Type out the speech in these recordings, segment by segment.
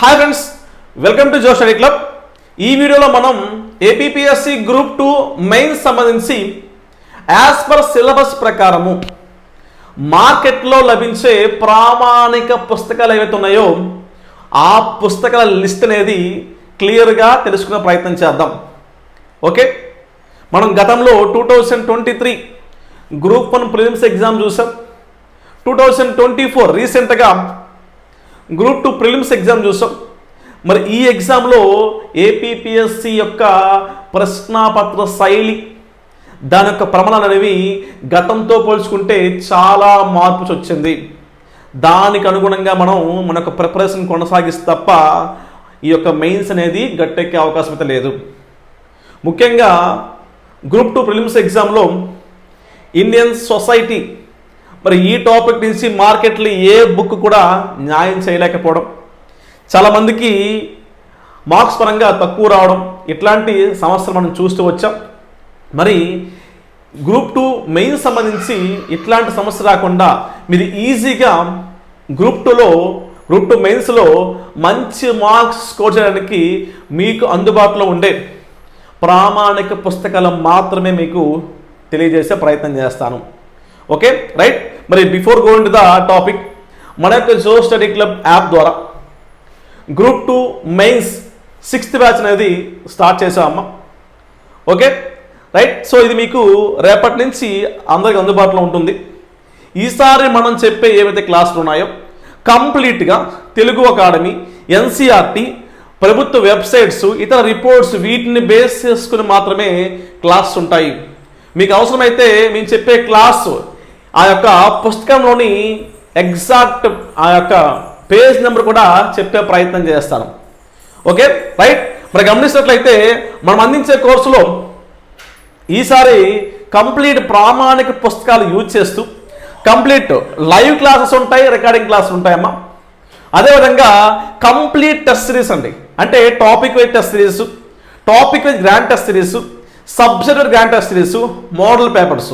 Hi friends welcome to Jo study club ఈ వీడియోలో మనం ఏపీపీఎస్సి గ్రూప్ టూ మెయిన్స్ సంబంధించి యాజ్ పర్ సిలబస్ ప్రకారము మార్కెట్లో లభించే ప్రామాణిక పుస్తకాలు ఏవైతే ఉన్నాయో ఆ పుస్తకాల లిస్ట్ అనేది క్లియర్గా తెలుసుకునే ప్రయత్నం చేద్దాం. ఓకే? మనం గతంలో two thousand twenty three group one prelims exam చూసాం. టూ థౌజండ్ ట్వంటీ ఫోర్ రీసెంట్గా గ్రూప్ టూ ప్రిలిమ్స్ ఎగ్జామ్ చూసాం. మరి ఈ ఎగ్జామ్లో ఏపీపీఎస్సి యొక్క ప్రశ్నాపత్ర శైలి దాని యొక్క ప్రమాణాలు అనేవి గతంతో పోల్చుకుంటే చాలా మార్పు వచ్చింది. దానికి అనుగుణంగా మనం మన యొక్క ప్రిపరేషన్ కొనసాగిస్తే తప్ప ఈ యొక్క మెయిన్స్ అనేది గట్టెక్కే అవకాశం అయితే లేదు. ముఖ్యంగా గ్రూప్ టూ ప్రిలిమ్స్ ఎగ్జామ్లో ఇండియన్ సొసైటీ మరి ఈ టాపిక్ నుంచి మార్కెట్లో ఏ బుక్ కూడా న్యాయం చేయలేకపోవడం. చాలామందికి మార్క్స్ పరంగా తక్కువ రావడం ఇట్లాంటి సమస్యలు మనం చూస్తూ వచ్చాం. మరి గ్రూప్ టూ మెయిన్ సంబంధించి ఇట్లాంటి సమస్య రాకుండా మీరు ఈజీగా గ్రూప్ టూలో గ్రూప్ టూ మెయిన్స్లో మంచి మార్క్స్ స్కోర్ చేయడానికి మీకు అందుబాటులో ఉండే ప్రామాణిక పుస్తకాలు మాత్రమే మీకు తెలియజేసే ప్రయత్నం చేస్తాను. Okay right? మరి before going to the topic మన యొక్క జో స్టడీ క్లబ్ యాప్ ద్వారా group two mains sixth batch అనేది స్టార్ట్ చేసామమ్మా ఓకే రైట్? సో ఇది మీకు రేపటి నుంచి అందరికి అందుబాటులో ఉంటుంది. ఈసారి మనం చెప్పే ఏవైతే క్లాసులు ఉన్నాయో కంప్లీట్గా తెలుగు అకాడమీ ఎన్సీఆర్టీ ప్రభుత్వ వెబ్సైట్స్ ఇతర రిపోర్ట్స్ వీటిని బేస్ చేసుకుని మాత్రమే క్లాస్ ఉంటాయి. మీకు అవసరమైతే మేము చెప్పే క్లాస్ ఆ యొక్క పుస్తకంలోని ఎగ్జాక్ట్ ఆ యొక్క పేజ్ నెంబర్ కూడా చెప్పే ప్రయత్నం చేస్తాను. ఓకే? రైట్? మరి గమనించినట్లయితే మనం అందించే కోర్సులో ఈసారి కంప్లీట్ ప్రామాణిక పుస్తకాలు యూజ్ చేస్తూ కంప్లీట్ లైవ్ క్లాసెస్ ఉంటాయి రికార్డింగ్ క్లాసెస్ ఉంటాయమ్మా. అదేవిధంగా కంప్లీట్ టెస్ట్ సిరీస్ అండి. అంటే topic wise test series topic wise grand test series subject grand test series model papers.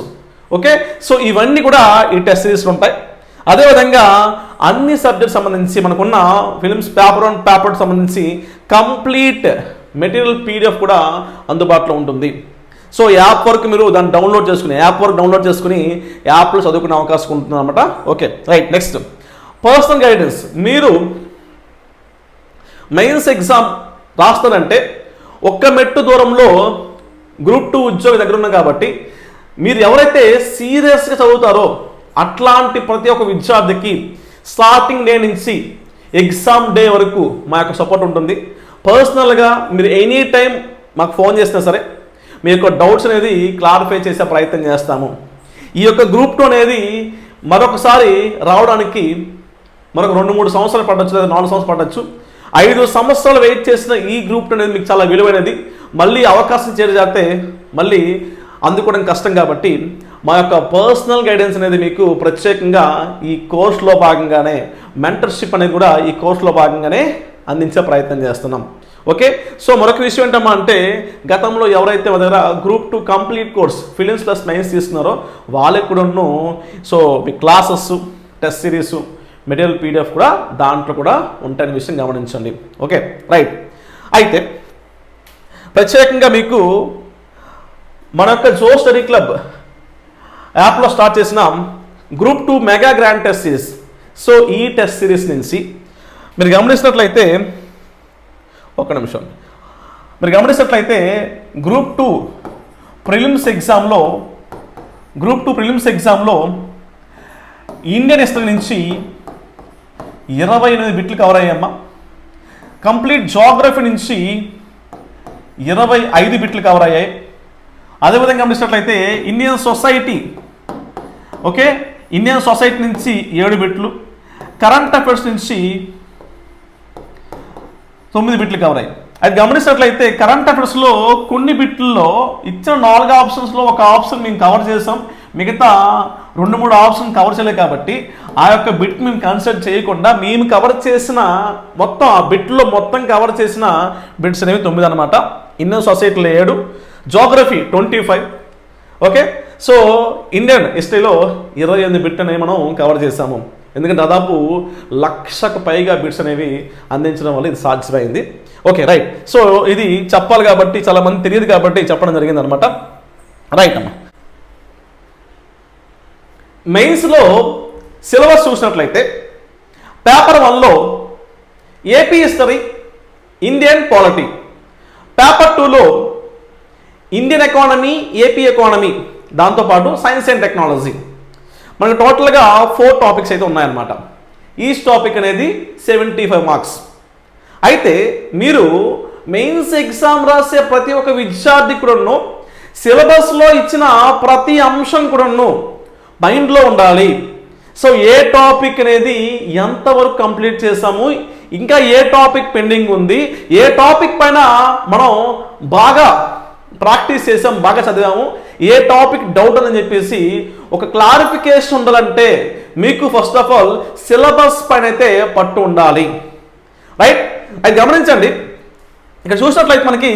Okay? So ఇవన్నీ కూడా ఈ టెస్ట్ సిరీస్లో ఉంటాయి. అదేవిధంగా అన్ని సబ్జెక్ట్ సంబంధించి మనకున్న ఫిలిమ్స్ పేపర్ అండ్ పేపర్ సంబంధించి కంప్లీట్ మెటీరియల్ పీడిఎఫ్ కూడా అందుబాటులో ఉంటుంది. సో యాప్ వరకు మీరు దాన్ని డౌన్లోడ్ చేసుకుని యాప్ వరకు డౌన్లోడ్ చేసుకుని యాప్లో చదువుకునే అవకాశం ఉంటుంది అనమాట okay right next personal guidance మీరు మెయిన్స్ ఎగ్జామ్ రాస్తారంటే ఒక్క మెట్టు దూరంలో గ్రూప్ టూ ఉద్యోగి దగ్గర ఉన్నాం కాబట్టి మీరు ఎవరైతే సీరియస్గా చదువుతారో అట్లాంటి ప్రతి ఒక్క విద్యార్థికి స్టార్టింగ్ డే నుంచి ఎగ్జామ్ డే వరకు మా యొక్క సపోర్ట్ ఉంటుంది. పర్సనల్గా మీరు ఎనీ టైం మాకు ఫోన్ చేసినా సరే మీ యొక్క డౌట్స్ అనేది క్లారిఫై చేసే ప్రయత్నం చేస్తాము. ఈ యొక్క గ్రూప్ టూ అనేది మరొకసారి రావడానికి మరొక రెండు మూడు సంవత్సరాలు పట్టొచ్చు లేదా నాలుగు సంవత్సరాలు పట్టొచ్చు. ఐదు సంవత్సరాలు వెయిట్ చేసిన ఈ గ్రూప్ అనేది మీకు చాలా విలువైనది. మళ్ళీ అవకాశం చేరితే మళ్ళీ అందుకోవడం కష్టం కాబట్టి మా యొక్క పర్సనల్ గైడెన్స్ అనేది మీకు ప్రత్యేకంగా ఈ కోర్సులో భాగంగానే మెంటర్షిప్ అనేది కూడా ఈ కోర్సులో భాగంగానే అందించే ప్రయత్నం చేస్తున్నాం. ఓకే? సో మరొక విషయం ఏంటమ్మా అంటే గతంలో ఎవరైతే మా దగ్గర group two complete course prelims plus mains తీసుకున్నారో వాళ్ళకి కూడాను సో మీ classes test series material PDF కూడా దాంట్లో కూడా ఉంటాయని విషయం గమనించండి. ఓకే? రైట్. అయితే ప్రత్యేకంగా మీకు మన యొక్క జో స్టడీ క్లబ్ యాప్లో స్టార్ట్ చేసిన group two mega grand test series. So ఈ టెస్ట్ సిరీస్ నుంచి మీరు గమనించినట్లయితే ఒక్క నిమిషం. మీరు గమనించినట్లయితే గ్రూప్ టూ ప్రిలిమ్స్ ఎగ్జామ్లో గ్రూప్ టూ ప్రిలిమ్స్ ఎగ్జామ్లో ఇండియన్ హిస్టరీ నుంచి ఇరవై ఎనిమిది బిట్లు కవర్ అయ్యామ్మా కంప్లీట్ జోగ్రఫీ నుంచి ఇరవై ఐదు బిట్లు కవర్ అయ్యాయి. అదేవిధంగా గమనించినట్లయితే Indian society okay? Indian society నుంచి ఏడు బిట్లు కరెంట్ అఫైర్స్ నుంచి తొమ్మిది బిట్లు కవర్ అయ్యాయి. అది గమనించినట్లయితే కరెంట్ అఫైర్స్లో కొన్ని బిట్లలో ఇచ్చిన నాలుగు ఆప్షన్స్లో ఒక ఆప్షన్ మేము కవర్ చేసాం మిగతా రెండు మూడు ఆప్షన్ కవర్ చేయలేదు కాబట్టి ఆ యొక్క బిట్ మేము కన్సిడర్ చేయకుండా మేము కవర్ చేసిన మొత్తం ఆ బిట్లో మొత్తం కవర్ చేసిన బిట్స్ అనేవి తొమ్మిది అనమాట ఇండియన్ సొసైటీలో ఏడు geography twenty five okay so Indian హిస్టరీలో ఇరవై ఎనిమిది బిట్ అనేవి మనం కవర్ చేసాము ఎందుకంటే దాదాపు లక్షకు పైగా బిట్స్ అనేవి అందించడం వల్ల ఇది సాధ్యమైంది. ఓకే రైట్ సో ఇది చెప్పాలి కాబట్టి చాలా మంది తెలియదు కాబట్టి చెప్పడం జరిగింది అనమాట రైట్ అమ్మా. మెయిన్స్లో సిలబస్ చూసినట్లయితే పేపర్ వన్లో AP history Indian polity paper టూలో ఇండియన్ ఎకానమీ ఏపీ ఎకానమీ దాంతోపాటు సైన్స్ అండ్ టెక్నాలజీ మనకు టోటల్గా ఫోర్ టాపిక్స్ అయితే ఉన్నాయన్నమాట. ఈచ్ టాపిక్ అనేది సెవెంటీ ఫైవ్ మార్క్స్ అయితే మీరు మెయిన్స్ ఎగ్జామ్ రాసే ప్రతి ఒక్క విద్యార్థి కూడాను సిలబస్లో ఇచ్చిన ప్రతి అంశం కూడాను మైండ్లో ఉండాలి. సో ఏ టాపిక్ అనేది ఎంతవరకు కంప్లీట్ చేసాము ఇంకా ఏ టాపిక్ పెండింగ్ ఉంది? ఏ టాపిక్ పైన మనం బాగా ప్రాక్టీస్ చేసాం బాగా చదివాము. ఏ టాపిక్ డౌట్ అని చెప్పేసి ఒక క్లారిఫికేషన్ ఉండాలంటే మీకు ఫస్ట్ ఆఫ్ ఆల్ సిలబస్ పైన అయితే పట్టు ఉండాలి. రైట్ అది గమనించండి. ఇక్కడ చూసినట్లయితే మనకి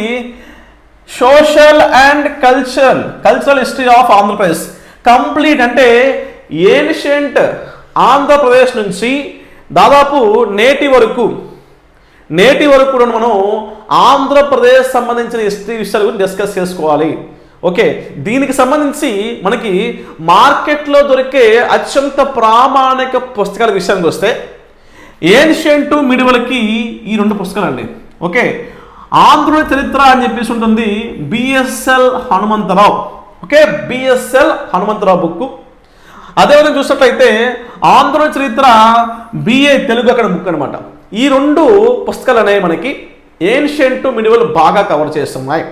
social and culture cultural history of Andhra Pradesh. Complete అంటే ఏన్షియంట్ ఆంధ్రప్రదేశ్ నుంచి దాదాపు నేటి వరకు నేటి వరకు కూడా మనం ఆంధ్రప్రదేశ్ సంబంధించిన హిస్టరీ విషయాల గురించి డిస్కస్ చేసుకోవాలి. ఓకే దీనికి సంబంధించి మనకి మార్కెట్లో దొరికే అత్యంత ప్రామాణిక పుస్తకాల విషయానికి వస్తే ఏన్షియంట్ మిడివల్కి ఈ రెండు పుస్తకాలు అండి ఓకే ఆంధ్ర చరిత్ర అని చెప్పేసి ఉంటుంది BSL Hanumantha Rao. Okay BSL Hanumantha Rao book అదేవిధంగా చూసినట్లయితే ఆంధ్ర చరిత్ర బిఏ తెలుగు అక్కడ బుక్ అనమాట ఈ రెండు పుస్తకాలు అనేవి మనకి ఏన్షియంట్ మినివల్ బాగా కవర్ చేస్తున్నాయి.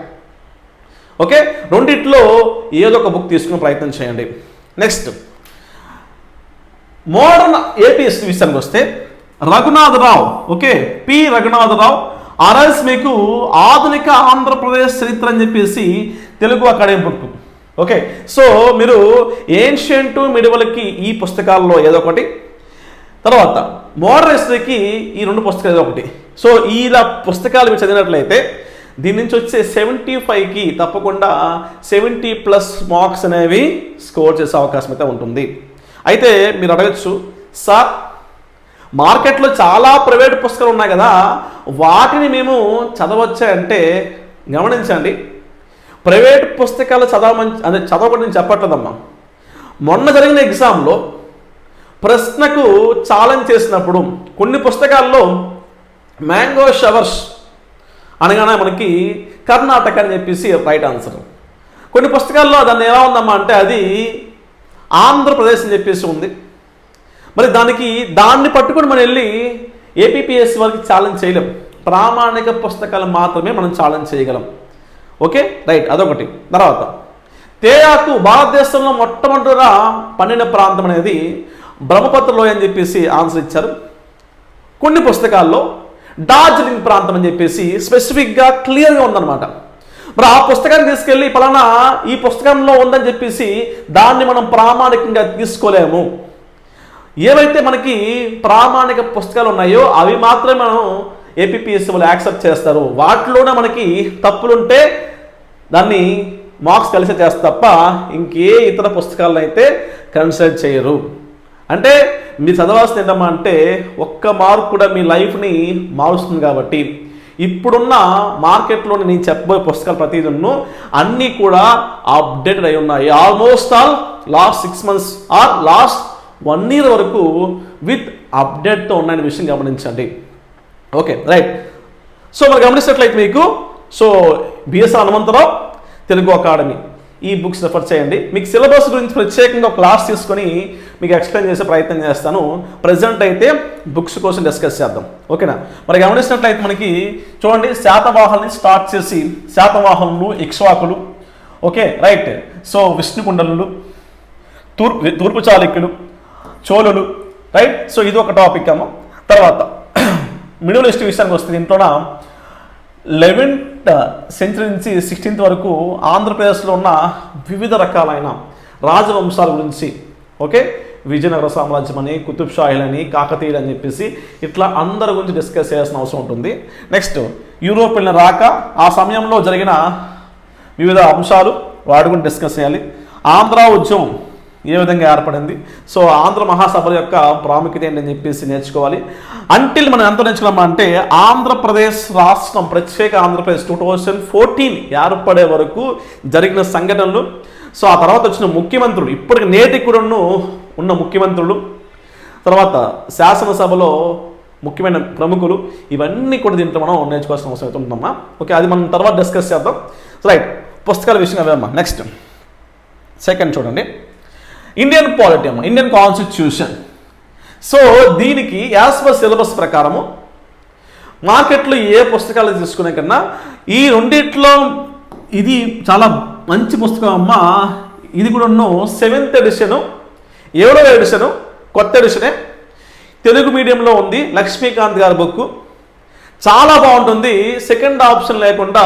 ఓకే? రెండిట్లో ఏదో ఒక బుక్ తీసుకునే ప్రయత్నం చేయండి. నెక్స్ట్ మోడర్న్ ఏపీఎస్సీ విషయానికి వస్తే Raghunatha Rao okay? P Raghunatha Rao RS మీకు ఆధునిక ఆంధ్రప్రదేశ్ చరిత్ర అని చెప్పేసి Telugu academy book okay? So మీరు ఏన్షియంట్ మిడివల్కి ఈ పుస్తకాల్లో ఏదో ఒకటి. తర్వాత మోడర్న్ హిస్టరీకి ఈ రెండు పుస్తకాలు ఒకటి. సో ఇలా పుస్తకాలు మీరు చదివినట్లయితే దీని నుంచి వచ్చే సెవెంటీ ఫైవ్కి తప్పకుండా సెవెంటీ ప్లస్ మార్క్స్ అనేవి స్కోర్ చేసే అవకాశం అయితే ఉంటుంది. అయితే మీరు అడగచ్చు సార్ మార్కెట్లో చాలా ప్రైవేట్ పుస్తకాలు ఉన్నాయి కదా వాటిని మేము చదవచ్చా? అంటే గమనించండి ప్రైవేట్ పుస్తకాలు చదవమని అదే చదవకూడదు నేను చెప్పట్లేదమ్మా. మొన్న జరిగిన ఎగ్జామ్లో ప్రశ్నకు ఛాలెంజ్ చేసినప్పుడు కొన్ని పుస్తకాల్లో మ్యాంగో షవర్స్ అనగానే మనకి కర్ణాటక అని చెప్పేసి రైట్ ఆన్సర్ కొన్ని పుస్తకాల్లో దాన్ని ఎలా ఉందమ్మా అంటే అది ఆంధ్రప్రదేశ్ అని చెప్పేసి ఉంది. మరి దానికి దాన్ని పట్టుకొని మనం వెళ్ళి ఏపీపీఎస్సీ వారికి ఛాలెంజ్ చేయలేం. ప్రామాణిక పుస్తకాలు మాత్రమే మనం ఛాలెంజ్ చేయగలం. ఓకే? రైట్ అదొకటి. తర్వాత తేయాకు భారతదేశంలో మొట్టమొదటిగా పండిన ప్రాంతం అనేది బ్రహ్మపత్రలో అని చెప్పేసి ఆన్సర్ ఇచ్చారు. కొన్ని పుస్తకాల్లో డార్జిలింగ్ ప్రాంతం అని చెప్పేసి స్పెసిఫిక్గా క్లియర్గా ఉందన్నమాట. మరి ఆ పుస్తకాన్ని తీసుకెళ్ళి పలానా ఈ పుస్తకంలో ఉందని చెప్పేసి దాన్ని మనం ప్రామాణికంగా తీసుకోలేము. ఏవైతే మనకి ప్రామాణిక పుస్తకాలు ఉన్నాయో అవి మాత్రమే మనం ఏపీఎస్సీ వాళ్ళు యాక్సెప్ట్ చేస్తారు. వాటిలోనే మనకి తప్పులుంటే దాన్ని మార్క్స్ కలిసి చేస్తారు తప్ప ఇంకే ఇతర పుస్తకాలను అయితే కన్సిడర్ చేయరు. అంటే మీరు చదవాల్సింది ఏంటమ్మా అంటే ఒక్క మార్క్ కూడా మీ లైఫ్ని మారుస్తుంది కాబట్టి. ఇప్పుడున్న మార్కెట్లో నేను చెప్పబోయే పుస్తకాలు ప్రతిదిను అన్నీ కూడా అప్డేటెడ్ అయి ఉన్నాయి. Almost all last six months or last one year వరకు విత్ అప్డేట్తో ఉన్నాయని విషయం గమనించండి. ఓకే రైట్ సో మరి గమనించినట్లయితే మీకు so BSR Hanumantha Rao Telugu academy. ఈ బుక్స్ రెఫర్ చేయండి. మీకు సిలబస్ గురించి ప్రత్యేకంగా క్లాస్ తీసుకొని మీకు ఎక్స్ప్లెయిన్ చేసే ప్రయత్నం చేస్తాను. ప్రజెంట్ అయితే బుక్స్ కోసం డిస్కస్ చేద్దాం. ఓకేనా మరి గమనించినట్లయితే మనకి చూడండి శాతవాహల్ని స్టార్ట్ చేసి శాతవాహనులు ఇక్ష్వాకులు ఓకే రైట్ సో విష్ణుకుండలు తూర్పు తూర్పు చాళుక్యులు చోళులు రైట్ సో ఇది ఒక టాపిక్ అమ్మ తర్వాత మిడిల్ ఈస్ట్ విషయానికి వస్తుంది దీంట్లోన లెవెన్త్ సెంచరీ నుంచి సిక్స్టీన్త్ వరకు ఆంధ్రప్రదేశ్లో ఉన్న వివిధ రకాలైన రాజవంశాల గురించి ఓకే? విజయనగర సామ్రాజ్యం అని కుతుబ్ షాహిలని కాకతీయులు అని చెప్పేసి ఇట్లా అందరి గురించి డిస్కస్ చేయాల్సిన అవసరం ఉంటుంది. నెక్స్ట్ యూరోప్ వెళ్ళిన రాక ఆ సమయంలో జరిగిన వివిధ అంశాలు వాటి గురించి డిస్కస్ చేయాలి. ఆంధ్ర ఉద్యమం ఏ విధంగా ఏర్పడింది? సో ఆంధ్ర మహాసభల యొక్క ప్రాముఖ్యత ఏంటని చెప్పేసి నేర్చుకోవాలి. అంటిల్ మనం ఎంత నేర్చుకున్నామా అంటే ఆంధ్రప్రదేశ్ రాష్ట్రం ప్రత్యేక ఆంధ్రప్రదేశ్ టూ థౌజండ్ ఫోర్టీన్ ఏర్పడే వరకు జరిగిన సంఘటనలు. సో ఆ తర్వాత వచ్చిన ముఖ్యమంత్రులు ఇప్పటికి నేటి కూడా ఉన్న ముఖ్యమంత్రులు. తర్వాత శాసనసభలో ముఖ్యమైన ప్రముఖులు ఇవన్నీ కూడా దీంట్లో మనం నేర్చుకోవాల్సిన అవసరం అయితే ఉందమ్మా. ఓకే అది మనం తర్వాత డిస్కస్ చేద్దాం. రైట్ పుస్తకాల విషయం అవేమ్మా నెక్స్ట్ సెకండ్ చూడండి. ఇండియన్ పాలిటీ అమ్మ ఇండియన్ కాన్స్టిట్యూషన్ సో దీనికి యాజ్ పర్ సిలబస్ ప్రకారము మార్కెట్లో ఏ పుస్తకాలు తీసుకునే కన్నా ఈ రెండిట్లో ఇది చాలా మంచి పుస్తకం. అమ్మ ఇది కూడా సెవెంత్ ఎడిషను ఏడవ ఎడిషను కొత్త ఎడిషనే తెలుగు మీడియంలో ఉంది లక్ష్మీకాంత్ గారి బుక్ చాలా బాగుంటుంది. సెకండ్ ఆప్షన్ లేకుండా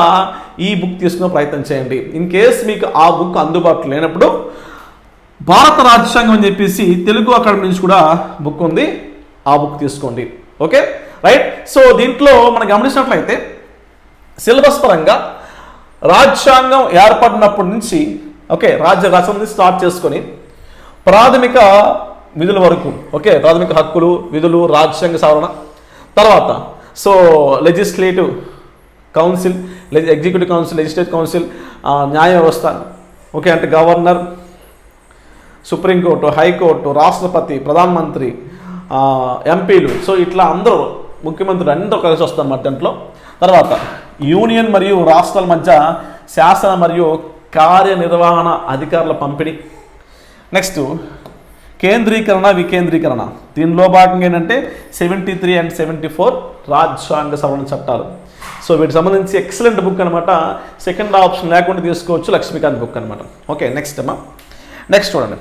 ఈ బుక్ తీసుకునే ప్రయత్నం చేయండి. ఇన్ కేస్ మీకు ఆ బుక్ అందుబాటులో లేనప్పుడు భారత రాజ్యాంగం అని చెప్పేసి తెలుగు అకాడమీ నుంచి కూడా బుక్ ఉంది. ఆ బుక్ తీసుకోండి. ఓకే రైట్ సో దీంట్లో మనం గమనించినట్లయితే సిలబస్ పరంగా రాజ్యాంగం ఏర్పడినప్పటి నుంచి ఓకే రాజ్య రచన నుంచి స్టార్ట్ చేసుకొని ప్రాథమిక విధుల వరకు ఓకే ప్రాథమిక హక్కులు విధులు రాజ్యాంగ సవరణ తర్వాత so legislative council executive council legislative council న్యాయ వ్యవస్థ ఓకే అంటే గవర్నర్ సుప్రీంకోర్టు హైకోర్టు రాష్ట్రపతి ప్రధానమంత్రి ఎంపీలు. సో ఇట్లా అందరూ ముఖ్యమంత్రులు అందరూ కలిసి వస్తారన్నమాట దాంట్లో తర్వాత యూనియన్ మరియు రాష్ట్రాల మధ్య శాసన మరియు కార్యనిర్వహణ అధికారుల పంపిణీ. నెక్స్ట్ కేంద్రీకరణ వికేంద్రీకరణ. దీనిలో భాగంగా ఏంటంటే seventy three and seventy four రాజ్యాంగ సవరణ చట్టాలు. సో వీటికి సంబంధించి ఎక్సలెంట్ బుక్ అనమాట సెకండ్ ఆప్షన్ లేకుండా తీసుకోవచ్చు లక్ష్మీకాంత్ బుక్ అనమాట ఓకే నెక్స్ట్ అమ్మా. నెక్స్ట్ చూడండి.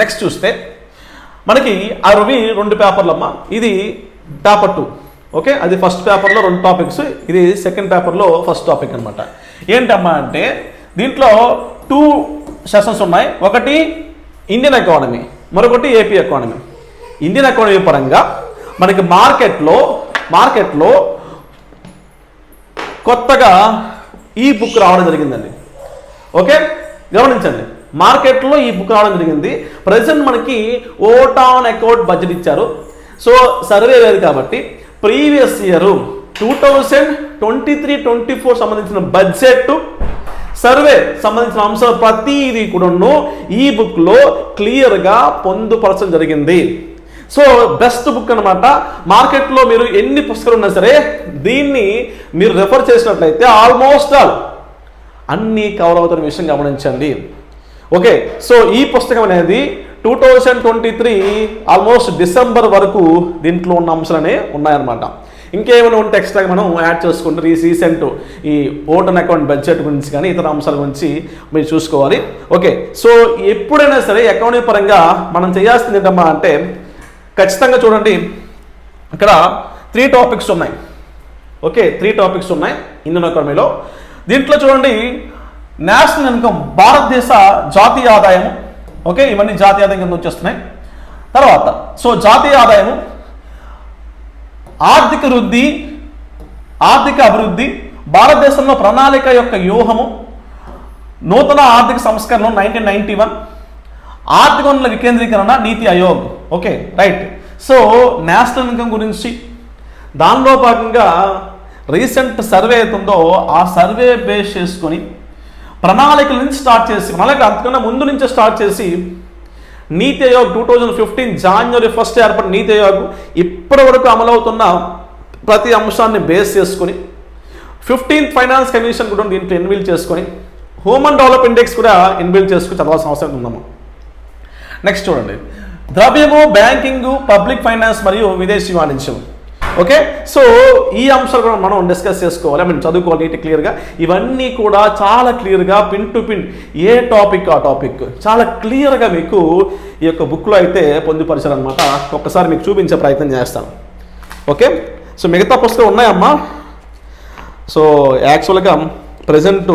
నెక్స్ట్ చూస్తే మనకి అరవై రెండు పేపర్లు అమ్మా ఇది పేపర్ టూ ఓకే అది ఫస్ట్ పేపర్లో రెండు టాపిక్స్ ఇది సెకండ్ పేపర్లో ఫస్ట్ టాపిక్ అనమాట ఏంటమ్మా అంటే దీంట్లో టూ సెషన్స్ ఉన్నాయి. ఒకటి ఇండియన్ ఎకానమీ మరొకటి ఏపీ ఎకానమీ ఇండియన్ ఎకానమీ పరంగా మనకి మార్కెట్లో మార్కెట్లో కొత్తగా ఈ బుక్ రావడం జరిగిందండి. ఓకే గమనించండి. మార్కెట్లో ఈ బుక్ రావడం జరిగింది. ప్రజెంట్ మనకి ఓట్ ఆన్ అకౌంట్ బడ్జెట్ ఇచ్చారు. సో సర్వే లేదు కాబట్టి previous year two thousand twenty three twenty four సంబంధించిన బడ్జెట్ సర్వే సంబంధించిన అంశాలు ప్రతిదీ కూడాను ఈ బుక్లో క్లియర్గా పొందుపరచడం జరిగింది. సో బెస్ట్ బుక్ అనమాట మార్కెట్లో మీరు ఎన్ని పుస్తకాలు ఉన్నా సరే దీన్ని మీరు రెఫర్ చేసినట్లయితే ఆల్మోస్ట్ ఆల్ అన్నీ కవర్ అవుతున్న విషయం గమనించండి. ఓకే సో ఈ పుస్తకం అనేది two thousand twenty three almost December వరకు దీంట్లో ఉన్న అంశాలనే ఉన్నాయన్నమాట. ఇంకేమైనా ఉంటే ఎక్స్ట్రాగా మనం యాడ్ చేసుకుంటే ఈ రీసెంట్ ఈ ఓటన్ అకౌంట్ బడ్జెట్ గురించి కానీ ఇతర అంశాల గురించి మీరు చూసుకోవాలి. ఓకే సో ఎప్పుడైనా సరే అకౌంట్ పరంగా మనం చేయాల్సింది ఏంటమ్మా అంటే ఖచ్చితంగా చూడండి ఇక్కడ త్రీ టాపిక్స్ ఉన్నాయి. ఓకే త్రీ టాపిక్స్ ఉన్నాయి ఇండియన్ ఎకానమీలో దీంట్లో చూడండి నేషనల్ ఇన్కమ్ భారతదేశ జాతీయ ఆదాయం ఓకే ఇవన్నీ జాతీయ ఆదాయం కింద వచ్చేస్తున్నాయి. తర్వాత సో జాతీయ ఆదాయము ఆర్థిక వృద్ధి ఆర్థిక అభివృద్ధి భారతదేశంలో ప్రణాళిక యొక్క వ్యూహము నూతన ఆర్థిక సంస్కరణ నైన్టీన్ నైన్టీ వన్ ఆర్థిక వనరుల వికేంద్రీకరణ NITI Aayog. Okay right. So national income గురించి దానిలో భాగంగా రీసెంట్ సర్వే అవుతుందో ఆ సర్వే బేస్ చేసుకొని ప్రణాళికల నుంచి స్టార్ట్ చేసి ప్రణాళిక అంతకన్నా ముందు నుంచే స్టార్ట్ చేసి NITI Aayog two thousand fifteen January first ఏర్పడిన నీతి ఆయోగ్ ఇప్పటి వరకు అమలవుతున్న ప్రతి అంశాన్ని బేస్ చేసుకొని ఫిఫ్టీన్త్ ఫైనాన్స్ కమిషన్ కూడా దీంట్లో ఇన్విల్ చేసుకొని హ్యూమన్ డెవలప్ ఇండెక్స్ కూడా ఇన్విల్ చేసుకుని చదవాల్సిన అవసరం ఉందమ్మా నెక్స్ట్ చూడండి. ద్రవ్యము బ్యాంకింగ్ పబ్లిక్ ఫైనాన్స్ మరియు విదేశీ వాణిజ్యం. ఓకే సో ఈ అంశాలు కూడా మనం డిస్కస్ చేసుకోవాలి. ఐ మీన్ చదువుకోవాలి నీట్ క్లియర్గా ఇవన్నీ కూడా చాలా క్లియర్గా పిన్ టు పిన్ ఏ టాపిక్ ఆ టాపిక్ చాలా క్లియర్గా మీకు ఈ యొక్క బుక్లో అయితే పొందుపరిచారనమాట ఒక్కసారి మీకు చూపించే ప్రయత్నం చేస్తాను. ఓకే సో మిగతా పుస్తకాలు ఉన్నాయమ్మా. సో యాక్చువల్గా ప్రజెంట్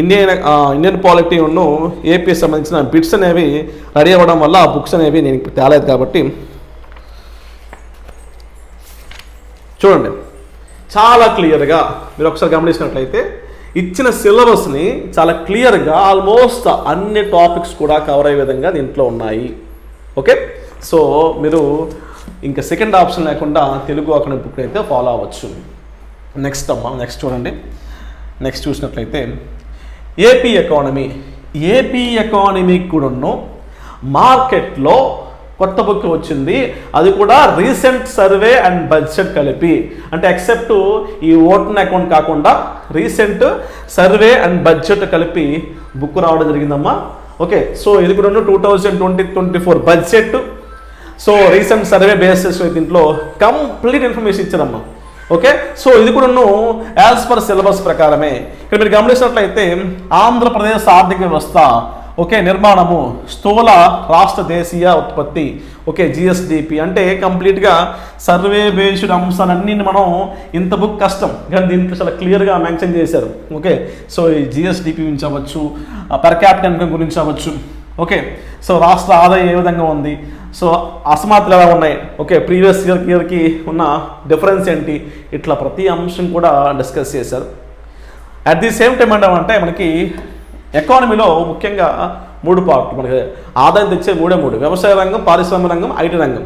ఇండియన్ ఇండియన్ పాలిటీ ఉన్ను ఏపీ సంబంధించిన బిట్స్ అనేవి రెడీ అవ్వడం వల్ల ఆ బుక్స్ అనేవి నేను తేలేదు కాబట్టి చూడండి. చాలా క్లియర్గా మీరు ఒకసారి గమనించినట్లయితే ఇచ్చిన సిలబస్ని చాలా క్లియర్గా ఆల్మోస్ట్ అన్ని టాపిక్స్ కూడా కవర్ అయ్యే విధంగా దీంట్లో ఉన్నాయి. ఓకే? సో మీరు ఇంకా సెకండ్ ఆప్షన్ లేకుండా తెలుగు అక్కడ బుక్ అయితే ఫాలో అవ్వచ్చు. నెక్స్ట్ అమ్మా నెక్స్ట్ చూడండి. నెక్స్ట్ చూసినట్లయితే ఏపీ ఎకానమీ ఏపీ ఎకానమీ కూడాను మార్కెట్లో కొత్త బుక్ వచ్చింది. అది కూడా రీసెంట్ సర్వే అండ్ బడ్జెట్ కలిపి. అంటే ఎక్సెప్ట్ ఈ ఓటన్ అకౌంట్ కాకుండా రీసెంట్ సర్వే అండ్ బడ్జెట్ కలిపి బుక్ రావడం జరిగిందమ్మా. ఓకే సో ఇది కూడా two thousand twenty twenty four budget. So recent survey basis దీంట్లో కంప్లీట్ ఇన్ఫర్మేషన్ ఇచ్చారమ్మా. ఓకే సో ఇది కూడాను యాజ్ పర్ సిలబస్ ప్రకారమే. ఇక్కడ మీరు గమనించినట్లయితే ఆంధ్రప్రదేశ్ ఆర్థిక వ్యవస్థ ఓకే నిర్మాణము. స్థూల రాష్ట్ర దేశీయ ఉత్పత్తి. ఓకే జిఎస్డిపి అంటే కంప్లీట్గా సర్వే బేస్డ్ అంశాలన్నీ మనం ఇంత బుక్ కష్టం. కానీ దీనికి చాలా క్లియర్గా మెన్షన్ చేశారు. ఓకే సో ఈ జిఎస్డిపి గురించి అవ్వచ్చు పర్ క్యాపిటల్ ఇన్కమ్ గురించి అవ్వచ్చు. ఓకే సో రాష్ట్ర ఆదాయం ఏ విధంగా ఉంది? సో అసమానతలు ఎలా ఉన్నాయి? ఓకే ప్రీవియస్ ఇయర్ ఇయర్కి ఉన్న డిఫరెన్స్ ఏంటి? ఇట్లా ప్రతి అంశం కూడా డిస్కస్ చేశారు. అట్ ది సేమ్ టైం అంటే మనకి ఎకానమీలో ముఖ్యంగా మూడు పార్ట్ మనకి ఆదాయం తెచ్చే మూడే మూడు. వ్యవసాయ రంగం పారిశ్రామిక రంగం ఐటీ రంగం.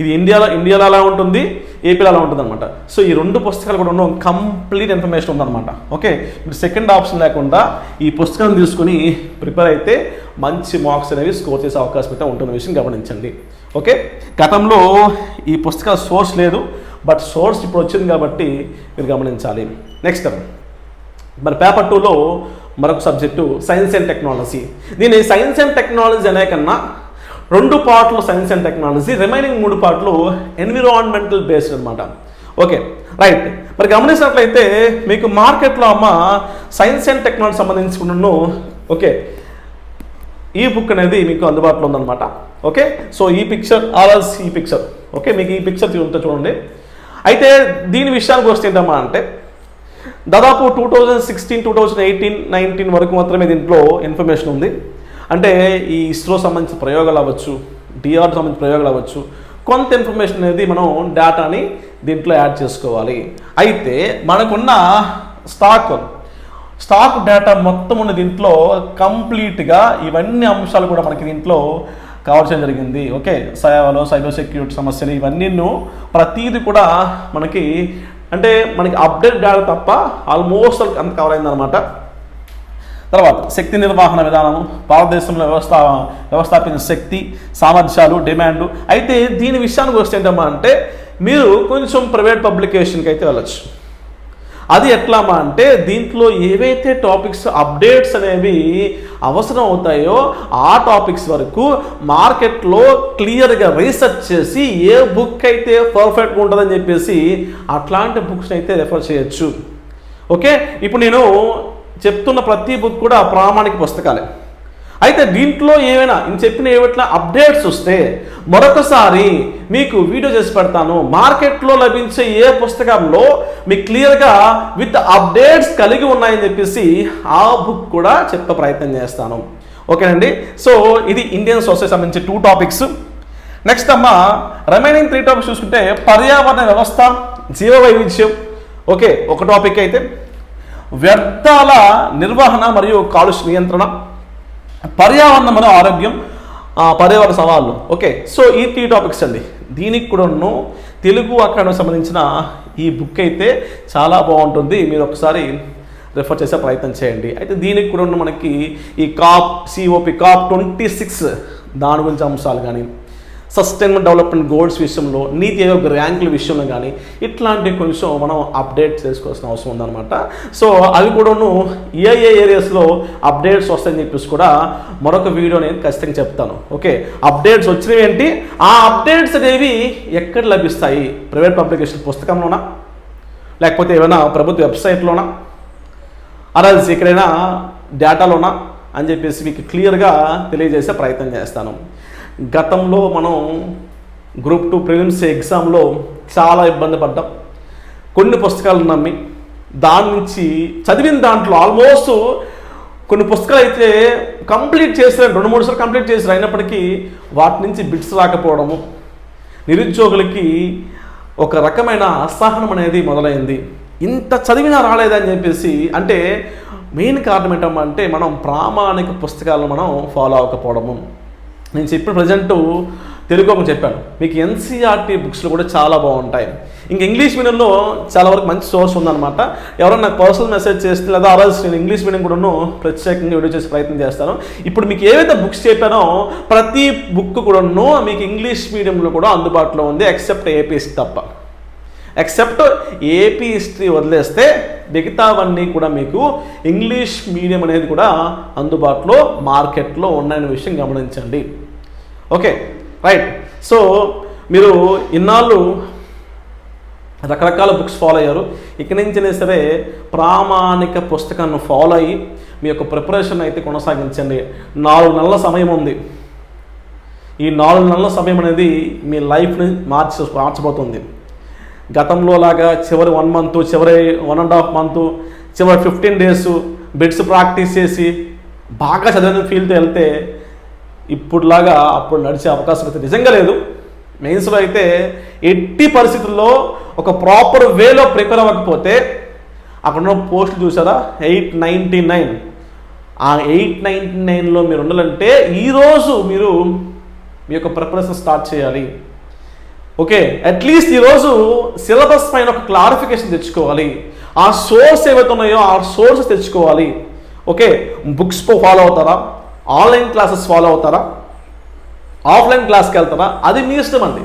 ఇది ఇండియాలో ఇండియాలో అలా ఉంటుంది ఏపీలో అలా ఉంటుంది అనమాట సో ఈ రెండు పుస్తకాలు కూడా ఉన్న కంప్లీట్ ఇన్ఫర్మేషన్ ఉందన్నమాట. ఓకే ఇప్పుడు సెకండ్ ఆప్షన్ లేకుండా ఈ పుస్తకం తీసుకుని ప్రిపేర్ అయితే మంచి మార్క్స్ అనేవి స్కోర్ చేసే అవకాశం అయితే ఉంటున్న విషయం గమనించండి. ఓకే గతంలో ఈ పుస్తకాల సోర్స్ లేదు బట్ సోర్స్ ఇప్పుడు వచ్చింది కాబట్టి మీరు గమనించాలి. నెక్స్ట్ మరి పేపర్ టూలో మరొక సబ్జెక్టు సైన్స్ అండ్ టెక్నాలజీ దీని సైన్స్ అండ్ టెక్నాలజీ అనే కన్నా రెండు పార్ట్లు సైన్స్ అండ్ టెక్నాలజీ రిమైనింగ్ మూడు పార్ట్లు ఎన్విరాన్మెంటల్ బేస్డ్ అనమాట ఓకే రైట్ మరి గమనించినట్లయితే మీకు మార్కెట్లో అమ్మ సైన్స్ అండ్ టెక్నాలజీ సంబంధించుకున్న ఓకే ఈ బుక్ అనేది మీకు అందుబాటులో ఉందన్నమాట. ఓకే సో ఈ పిక్చర్ ఆర్ఎల్స్ ఈ పిక్చర్ ఓకే మీకు ఈ పిక్చర్ ఉంటే చూడండి. అయితే దీని విషయానికి వస్తే ఏంటమ్మా అంటే దాదాపు two thousand sixteen two thousand eighteen nineteen వరకు మాత్రమే దీంట్లో ఇన్ఫర్మేషన్ ఉంది. అంటే ఈ ఇస్రో సంబంధించిన ప్రయోగాలు అవ్వచ్చు డిఆర్ సంబంధించిన ప్రయోగాలు అవ్వచ్చు కొంత ఇన్ఫర్మేషన్ అనేది మనం డేటాని దీంట్లో యాడ్ చేసుకోవాలి. అయితే మనకున్న స్టాక్ స్టాక్ డేటా మొత్తం ఉన్న దీంట్లో కంప్లీట్గా ఇవన్నీ అంశాలు కూడా మనకి దీంట్లో కావాల్సిన జరిగింది. ఓకే సయావలో సైబర్ సెక్యూరిటీ సమస్యలు ఇవన్నీ ప్రతీది కూడా మనకి అంటే మనకి అప్డేట్ డేటా తప్ప ఆల్మోస్ట్ అంత కవర్ అయిందనమాట తర్వాత శక్తి నిర్వహణ విధానము భారతదేశంలో వ్యవస్థ వ్యవస్థాపించిన శక్తి సామర్థ్యాలు డిమాండ్ అయితే దీని విషయానికి వస్తే ఏంటమ్మా అంటే మీరు కొంచెం ప్రైవేట్ పబ్లికేషన్కి అయితే వెళ్ళచ్చు. అది ఎట్లామా అంటే దీంట్లో ఏవైతే టాపిక్స్ అప్డేట్స్ అనేవి అవసరం అవుతాయో ఆ టాపిక్స్ వరకు మార్కెట్లో క్లియర్గా రీసెర్చ్ చేసి ఏ బుక్ అయితే పర్ఫెక్ట్గా ఉంటుందని చెప్పేసి అట్లాంటి బుక్స్ని అయితే రెఫర్ చేయొచ్చు. ఓకే? ఇప్పుడు నేను చెప్తున్న ప్రతి బుక్ కూడా ప్రామాణిక పుస్తకాలే. అయితే దీంట్లో ఏమైనా నేను చెప్పిన ఏమిట్లా అప్డేట్స్ వస్తే మరొకసారి మీకు వీడియో చేసి పెడతాను. మార్కెట్లో లభించే ఏ పుస్తకంలో మీకు క్లియర్గా విత్ అప్డేట్స్ కలిగి ఉన్నాయని చెప్పేసి ఆ బుక్ కూడా చెప్పే ప్రయత్నం చేస్తాను. ఓకేనండి సో ఇది ఇండియన్ సొసైటీ సంబంధించి టూ టాపిక్స్ నెక్స్ట్ అమ్మ రిమైనింగ్ త్రీ టాపిక్స్ చూసుకుంటే పర్యావరణ వ్యవస్థ జీవ వైవిధ్యం ఓకే ఒక టాపిక్ అయితే వ్యర్థాల నిర్వహణ మరియు కాలుష్య నియంత్రణ. పర్యావరణం ఆరోగ్యం ఆ, పర్యావరణ సవాళ్ళు. ఓకే సో ఈ త్రీ టాపిక్స్ అండి. దీనికి కూడాను తెలుగు అకాడమీకి సంబంధించిన ఈ బుక్ అయితే చాలా బాగుంటుంది. మీరు ఒకసారి రిఫర్ చేసే ప్రయత్నం చేయండి. అయితే దీనికి కూడా మనకి ఈ COP COP COP twenty six దాని గురించి అంశాలు కానీ సస్టైనబుల్ డెవలప్మెంట్ గోల్స్ విషయంలో నీతి ఆయోగ్ ర్యాంకుల విషయంలో కానీ ఇట్లాంటి కొంచెం మనం అప్డేట్ చేసుకోవాల్సిన అవసరం ఉందన్నమాట. సో అవి కూడాను ఏ ఏ ఏరియాస్లో అప్డేట్స్ వస్తాయని చెప్పేసి కూడా మరొక వీడియో నేను ఖచ్చితంగా చెప్తాను. ఓకే? అప్డేట్స్ వచ్చినవి ఏంటి? ఆ అప్డేట్స్ అనేవి ఎక్కడ లభిస్తాయి? ప్రైవేట్ పబ్లికేషన్ పుస్తకంలోనా? లేకపోతే ఏమైనా ప్రభుత్వ వెబ్సైట్లోనా? అరాల్సి ఎక్కడైనా డేటాలోనా? అని చెప్పేసి మీకు క్లియర్గా తెలియజేసే ప్రయత్నం చేస్తాను. గతంలో మనం గ్రూప్ టూ ప్రిలిమ్స్ ఎగ్జామ్లో చాలా ఇబ్బంది పడ్డాం. కొన్ని పుస్తకాలు నమ్మి దాని నుంచి చదివిన దాంట్లో ఆల్మోస్ట్ కొన్ని పుస్తకాలు అయితే కంప్లీట్ చేసిన రెండు మూడు సార్లు కంప్లీట్ చేసారు అయినప్పటికీ వాటి నుంచి బిట్స్ రాకపోవడము నిరుద్యోగులకి ఒక రకమైన అసహనం అనేది మొదలైంది. ఇంత చదివినా రాలేదని చెప్పేసి అంటే మెయిన్ కారణం ఏంటంటే మనం ప్రామాణిక పుస్తకాలను మనం ఫాలో అవ్వకపోవడము. నేను చెప్పిన ప్రజెంట్ తెలుగు ఒకటి చెప్పాను. మీకు ఎన్సీఆర్టీ బుక్స్లో కూడా చాలా బాగుంటాయి. ఇంక ఇంగ్లీష్ మీడియంలో చాలా వరకు మంచి సోర్స్ ఉందన్నమాట. ఎవరైనా నాకు పర్సనల్ మెసేజ్ చేస్తే లేదా ఆ రోజు నేను ఇంగ్లీష్ మీడియం కూడాను ప్రత్యేకంగా వీడియో చేసే ప్రయత్నం చేస్తాను. ఇప్పుడు మీకు ఏవైతే బుక్స్ చెప్పానో ప్రతి బుక్ కూడాను మీకు ఇంగ్లీష్ మీడియంలో కూడా అందుబాటులో ఉంది ఎక్సెప్ట్ ఏపీఎస్ తప్ప. ఎక్సెప్ట్ ఏపీ హిస్టరీ వదిలేస్తే మిగతావన్నీ కూడా మీకు ఇంగ్లీష్ మీడియం అనేది కూడా అందుబాటులో మార్కెట్లో ఉన్నాయనే విషయం గమనించండి. ఓకే రైట్ సో మీరు ఇన్నాళ్ళు రకరకాల బుక్స్ ఫాలో అయ్యారు. ఇక్కడి నుంచైనా సరే ప్రామాణిక పుస్తకాన్ని ఫాలో అయ్యి మీ యొక్క ప్రిపరేషన్ అయితే కొనసాగించండి. నాలుగు నెలల సమయం ఉంది. ఈ నాలుగు నెలల సమయం అనేది మీ లైఫ్ని మార్చి మార్చబోతుంది. గతంలో లాగా చివరి వన్ మంత్ చివరి వన్ అండ్ హాఫ్ మంత్ చివరి ఫిఫ్టీన్ డేస్ బిట్స్ ప్రాక్టీస్ చేసి బాగా చదివిన ఫీల్తో వెళ్తే ఇప్పుడులాగా అప్పుడు నడిచే అవకాశం అయితే నిజంగా లేదు. మెయిన్స్లో అయితే ఎట్టి పరిస్థితుల్లో ఒక ప్రాపర్ వేలో ప్రిపేర్ అవ్వకపోతే అక్కడ పోస్టులు చూసారా? ఎయిట్ నైంటీ నైన్ ఆ ఎయిట్ నైంటీ నైన్లో మీరు ఉండాలంటే ఈరోజు మీరు మీ యొక్క ప్రిపరేషన్ స్టార్ట్ చేయాలి. ఓకే అట్లీస్ట్ ఈరోజు సిలబస్ పైన ఒక క్లారిఫికేషన్ తెచ్చుకోవాలి. ఆ సోర్స్ ఏవైతే ఉన్నాయో ఆ సోర్స్ తెచ్చుకోవాలి. ఓకే బుక్స్ ఫాలో అవుతారా? ఆన్లైన్ క్లాసెస్ ఫాలో అవుతారా? ఆఫ్లైన్ క్లాస్కి వెళ్తారా? అది మీ ఇష్టం అండి.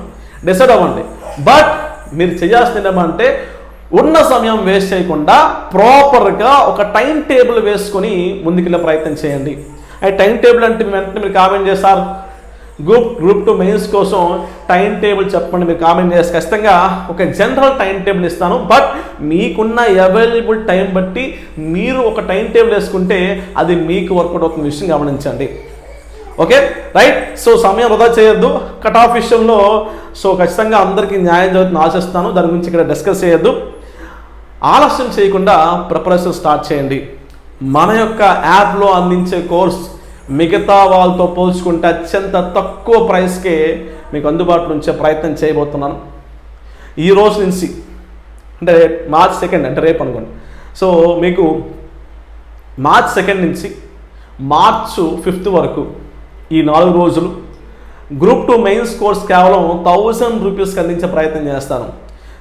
డిసైడ్ అవ్వండి. బట్ మీరు చేయాల్సింది ఏమంటే ఉన్న సమయం వేస్ట్ చేయకుండా ప్రాపర్గా ఒక టైం టేబుల్ వేసుకొని ముందుకెళ్ళే ప్రయత్నం చేయండి. ఆ టైం టేబుల్ అంటే వెంటనే మీరు కామెంట్ చేస్తారు గ్రూప్ గ్రూప్ టూ మెయిన్స్ కోసం టైం టేబుల్ చెప్పండి. మీరు కామెంట్ చేసి ఖచ్చితంగా ఒక జనరల్ టైం టేబుల్ ఇస్తాను. బట్ మీకున్న అవైలబుల్ టైం బట్టి మీరు ఒక టైం టేబుల్ వేసుకుంటే అది మీకు వర్కౌట్ అవుతున్న విషయం గమనించండి. ఓకే రైట్ సో సమయం వృధా చేయొద్దు. కట్ ఆఫ్ విషయంలో సో ఖచ్చితంగా అందరికీ న్యాయం జరుగుతుంది ఆశిస్తాను. దాని గురించి ఇక్కడ డిస్కస్ చేయొద్దు. ఆలస్యం చేయకుండా ప్రిపరేషన్ స్టార్ట్ చేయండి. మన యొక్క యాప్లో అందించే కోర్స్ మిగతా వాళ్ళతో పోల్చుకుంటే అత్యంత తక్కువ ప్రైస్కే మీకు అందుబాటులో ఉంచే ప్రయత్నం చేయబోతున్నాను. ఈ రోజు నుంచి అంటే మార్చ్ సెకండ్ అంటే రేపు అనుకోండి. సో మీకు మార్చ్ సెకండ్ నుంచి మార్చు ఫిఫ్త్ వరకు ఈ నాలుగు రోజులు గ్రూప్ టూ మెయిన్స్ కోర్స్ కేవలం థౌజండ్ రూపీస్కి అందించే ప్రయత్నం చేస్తాను.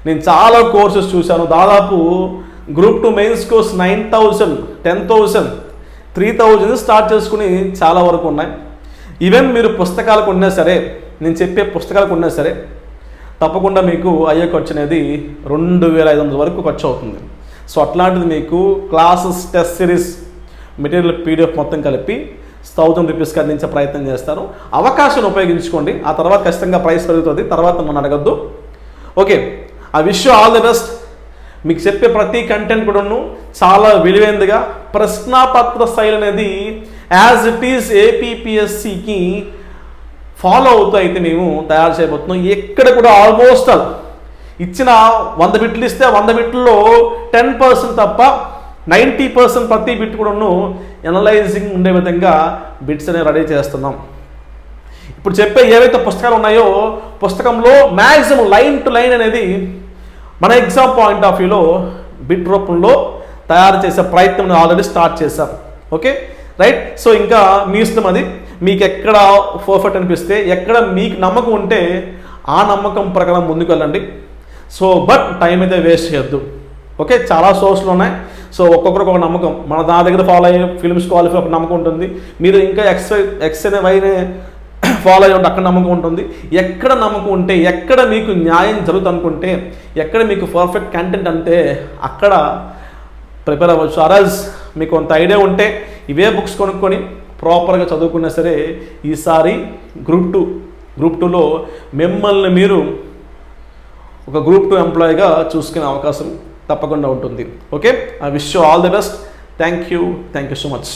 నేను చాలా కోర్సెస్ చూశాను. దాదాపు group two mains course nine thousand ten thousand three thousand start చేసుకుని చాలా వరకు ఉన్నాయి. ఈవెన్ మీరు పుస్తకాలు కొన్నా సరే నేను చెప్పే పుస్తకాలు కొన్నా సరే తప్పకుండా మీకు అయ్యే ఖర్చు అనేది రెండు వేల ఐదు వందల వరకు ఖర్చు అవుతుంది. సో అట్లాంటిది మీకు classes test series material PDF మొత్తం కలిపి థౌజండ్ రూపీస్కి అందించే ప్రయత్నం చేస్తారు. అవకాశం ఉపయోగించుకోండి. ఆ తర్వాత ఖచ్చితంగా ప్రైస్ పెరుగుతుంది. తర్వాత నన్ను అడగద్దు. ఓకే. ఆ విష్ ఆల్ ది బెస్ట్. మీకు చెప్పే ప్రతి కంటెంట్ కూడాను చాలా విలువైనదిగా ప్రశ్నాపత్ర శైలి అనేది యాజ్ ఇట్ ఈస్ ఏపీపీఎస్సికి ఫాలో అవుతూ అయితే మేము తయారు చేయబోతున్నాం. ఎక్కడ కూడా ఆల్మోస్ట్ ఇచ్చిన వంద బిట్లు ఇస్తే వంద బిట్లలో టెన్ పర్సెంట్ తప్ప నైంటీ పర్సెంట్ ప్రతి బిట్ కూడాను ఎనలైజింగ్ ఉండే విధంగా బిట్స్ అనేవి రెడీ చేస్తున్నాం. ఇప్పుడు చెప్పే ఏవైతే పుస్తకాలు ఉన్నాయో పుస్తకంలో మ్యాక్సిమం లైన్ టు లైన్ అనేది మన ఎగ్జామ్ పాయింట్ ఆఫ్ వ్యూలో బిట్ రూపంలో తయారు చేసే ప్రయత్నం ఆల్రెడీ స్టార్ట్ చేశాం ఓకే రైట్ సో ఇంకా మీ ఇష్టం అది. మీకు ఎక్కడ పర్ఫెక్ట్ అనిపిస్తే ఎక్కడ మీకు నమ్మకం ఉంటే ఆ నమ్మకం ప్రకారం ముందుకు వెళ్ళండి. సో బట్ టైం అయితే వేస్ట్ చేయొద్దు. ఓకే చాలా సోర్స్లు ఉన్నాయి. సో ఒక్కొక్కరికి ఒక నమ్మకం. మన నా దగ్గర ఫాలో అయ్యే ఫిల్మ్స్ క్వాలిఫై ఒక నమ్మకం ఉంటుంది. మీరు ఇంకా ఎక్స్ ఎక్స్ అనే వైనే ఫాలో అయ్యి ఉంటే అక్కడ నమ్మకం ఉంటుంది. ఎక్కడ నమ్మకం ఉంటే ఎక్కడ మీకు న్యాయం జరుగుతుంది అనుకుంటే ఎక్కడ మీకు పర్ఫెక్ట్ కంటెంట్ అంటే అక్కడ ప్రిపేర్ అవ్వచ్చు. అరజ్ మీకు కొంత ఐడియా ఉంటే ఇవే బుక్స్ కొనుక్కొని ప్రాపర్గా చదువుకున్నా సరే ఈసారి గ్రూప్ టూ గ్రూప్ టూలో మిమ్మల్ని మీరు ఒక గ్రూప్ టూ ఎంప్లాయీగా చూసుకునే అవకాశం తప్పకుండా ఉంటుంది. Okay I wish you all the best thank you thank you so much